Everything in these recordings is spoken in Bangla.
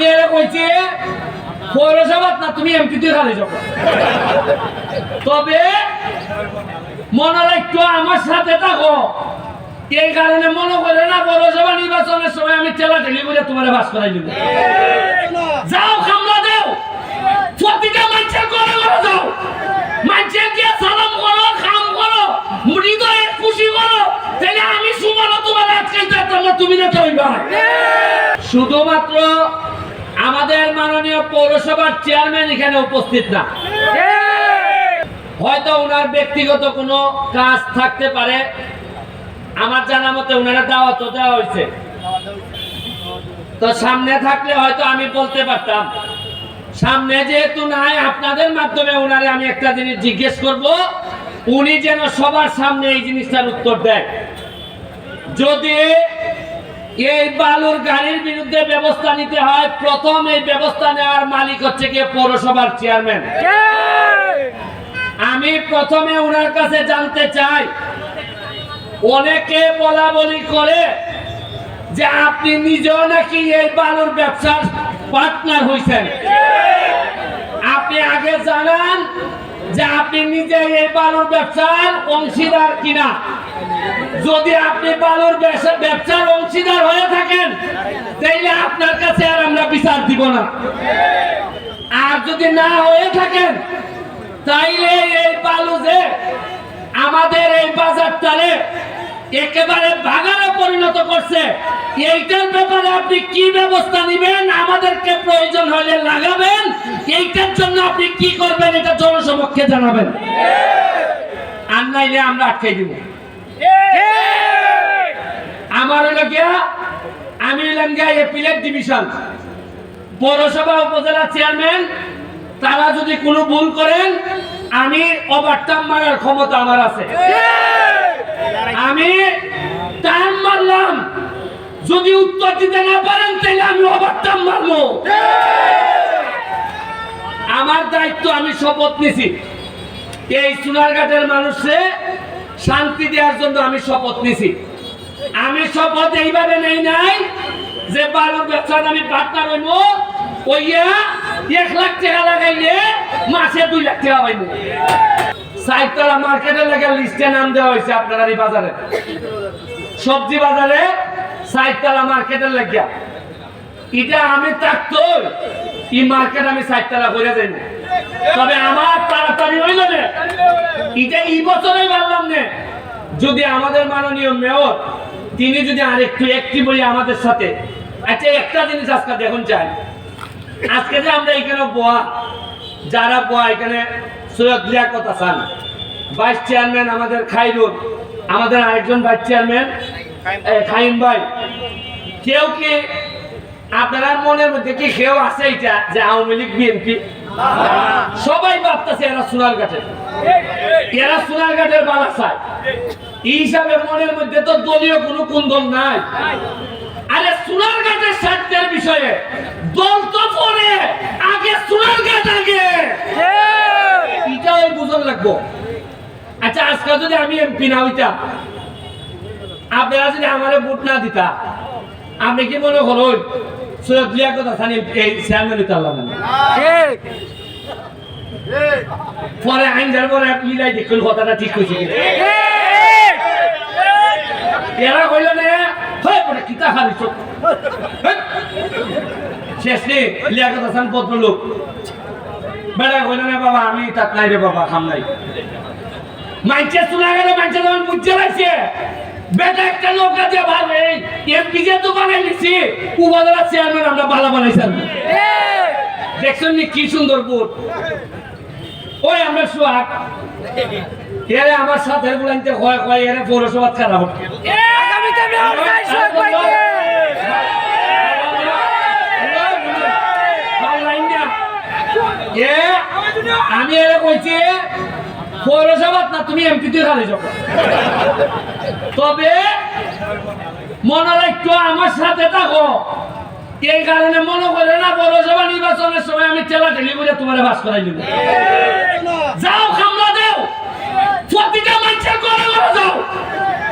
আমি কইছি, পৌরসভাত না তুমি এমপিতে খালি যাব। তবে মনে রাখতো আমার সাথে থাকো। এই কারণে মনে করে না, পৌরসভা নির্বাচনের সময় আমি ঠেলা ঠেলি করে তোমার বাস করাই দিব। যাও দেও প্রতিটা মানুষের ঘরে ঘরে যাও। মানুষের দিয়ে সালাম করো করো, হৃদয়ে খুশি করো। তাহলে আমি সুমানো তোমার আজকে তুমি না শুধুমাত্র আমাদের মাননীয় পৌরসভার চেয়ারম্যান এখানে উপস্থিত না। হয়তো ওনার ব্যক্তিগত কোনো কাজ থাকতে পারে। আমার জানা মতে ওনারা দাওয়াতও দেওয়া হয়েছে। তো সামনে থাকলে হয়তো আমি বলতে পারতাম। সামনে যেহেতু নাই, আপনাদের মাধ্যমে ওনারে আমি একটা জিনিস জিজ্ঞেস করব। উনি যেন সবার সামনে এই জিনিসটার উত্তর দেয়। যদি এই বালুর গাড়ির বিরুদ্ধে ব্যবস্থা নিতে হয়। প্রথম এই ব্যবস্থা নেওয়ার মালিক হচ্ছে গিয়ে পৌরসভার চেয়ারম্যান। আমি প্রথমে ওনার কাছে জানতে চাই, অনেকে বলা বলি করে যে আপনি নিজেও নাকি এই বালুর ব্যবসার পার্টনার হয়েছেন আপনি আগে জানান যে আপনি নিজে এই বালুর ব্যবসার অংশীদার কিনা। যদি আপনি বালুর ব্যবসা- ব্যবসার অংশীদার হয়ে থাকেন, তাইলে আপনার কাছে আর আমরা বিচার দিব না। আর যদি না হয়ে থাকেন, তাইলে এই বালু যে আমাদের এই বাজারটারে একেবারে বাগানে পরিণত করছে, এইটার ব্যাপারে আপনি কি ব্যবস্থা নেবেন? আমাদেরকে প্রয়োজন হলে লাগাবেন। এইটার জন্য আপনি কি করবেন? এটা জনসমক্ষে জানাবেন। আর নাইলে আমরা আটকে দিব। আমার হলো গিয়া আমি হলাম গিয়া এপিলেট ডিভিশন পৌরসভা উপজেলা চেয়ারম্যান তারা যদি কোনো ভুল করেন আমি ওভারটাম মারার ক্ষমতা আমার আছে। আমি টাইম মারলাম। যদি উত্তর দিতে না পারেন তাহলে আমি ওভারটাম মারবো। আমার দায়িত্ব আমি শপথ নিছি। এই সোনারঘাটের মানুষে শান্তি দেওয়ার জন্য আমি শপথ নিছি। আমি শপথ এইভাবে নেই নাই যে বালুর ব্যবসার আমি পার্টনার হইব ওইয়া এক লাখ টাকা লাগাইলে মাসে দুই লাখ টাকা পাইব সাইতলা মার্কেটে লেগে লিস্টে নাম দেওয়া হয়েছে আপনার এই বাজারে। সবজি বাজারে সাইতলা মার্কেটের লাগিয়া এটা আমি থাকতো মার্কেট আমি সাইতলা করে যাই তবে আমার তাড়াতাড়ি হইল এটা এই বছরই পারলাম যদি আমাদের মাননীয় মেয়র, তিনি যদি আরেকটু একটি বই আমাদের সাথে। আচ্ছা একটা জিনিস আজকে দেখুন চাই। আজকে যে আমরা এখানে বোয়া যারা বোয়া এখানে সৈয়দ লিয়াকত হাসান ভাইস চেয়ারম্যান আমাদের খাইরুল, আমাদের আরেকজন ভাইস চেয়ারম্যান খাইম ভাই, কেউ কি আপনার মনের মধ্যে কি কেউ আছে এটা, যে আওয়ামী লীগ, বিএনপি? সবাই ভাবতেছে এরা সোনার ঘাটের। এরা সোনার ঘাটের বালা চায়। এই হিসাবে মনের মধ্যে তো দলীয় কোনো কুন্দল নাই। আরে সোনার ঘাটের স্বার্থের বিষয়ে দল তো পরে আগে সোনার ঘাট আগে। এটা বুঝন লাগবো। আচ্ছা আজকে যদি আমি এমপি না হইতাম, আপনারা যদি আমারে ভোট না দিতা আপনি কি মনে করুন? লিয়াকত হাসান এই চেয়ারম্যান না পরে আইন যার পরে মিলাই দেখুন কথাটা ঠিক হয়েছে এরা কইল নে হয় কিতা হারিছ শেষ নে লিয়াকত হাসান পত্র লোক বেড়া কইল না বাবা আমি তাত নাই রে বাবা খাম নাই। মাইচে শোনা গেল মাইচে যখন বুঝতে লাগছে বেটা একটা নৌকা দিয়ে ভালো এই এমপি যে তো বানাই নিছি উপজেলা চেয়ারম্যান আমরা ভালো বানাইছেন দেখছেন নি কি সুন্দর বোট? ওই আমরা সোহাগ। এরে আমার সাথে বুলাইতে কয় কয় এরে পৌরসভা খারাপ আমি এরে কইছি পৌরসভা না তুমি এমপিতে খালি যাব মনে রাখতো আমার সাথে থাকো। এই কারণে মনে করে না, পৌরসভা নির্বাচনের সময় আমি ঠেলা ঠেলি করে তোমার বাস করাই দিব। যাও খামলা দেও। প্রতিটা মানুষের ঘরে ঘরে যাও।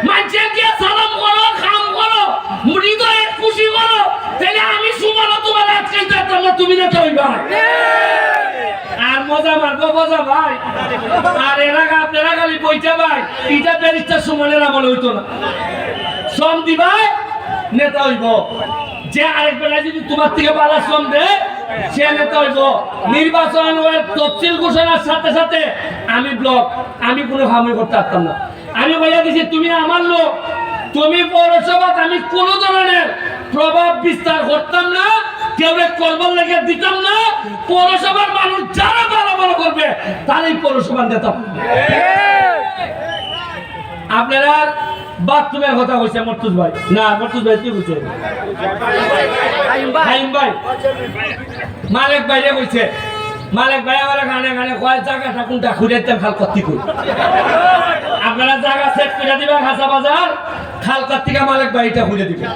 মানুষের দিয়ে সালাম করো, খাম করো, হৃদয়ে খুশি করো। তাহলে আমি সুমানো তোমার আজকে মজা তুমি না তো ভাই আর মজা মারবো, মজা ভাই। আর এরা আপনারা খালি বইটা ভাই। এটা ব্যারিস্টার সুমনের আমল হইতো না। শ্রম দিবাই নেতা হইব। যে আরেক বেলা যদি তোমার থেকে বালা শ্রম দে সে নেতা হইব। নির্বাচন তফসিল ঘোষণার সাথে সাথে আমি ব্লক আমি কোনো হামই করতে পারতাম না। আমি বলে দিছি তুমি আমার লোক তুমি পৌরসভা আমি কোনো ধরনের প্রভাব বিস্তার করতাম না কেউ করবার লেগে দিতাম না পৌরসভার মানুষ যারা ভালো ভালো করবে তারাই পৌরসভার নেতা। আপনারা বাথরুমের কথা কইছে মর্তুজ ভাই। না মর্তুজ ভাই কি কইছে? হাইম ভাই। মালিক ভাইরে কইছে মালিক ভাই আমার গানে গানে কয় জায়গা কোনটা খুঁজে দেন খাল কত্তি কই? আপনারা জায়গা সেট করে দিবেন হাসা বাজার খাল কত্তিকা মালিক ভাইটা খুঁজে দিবেন।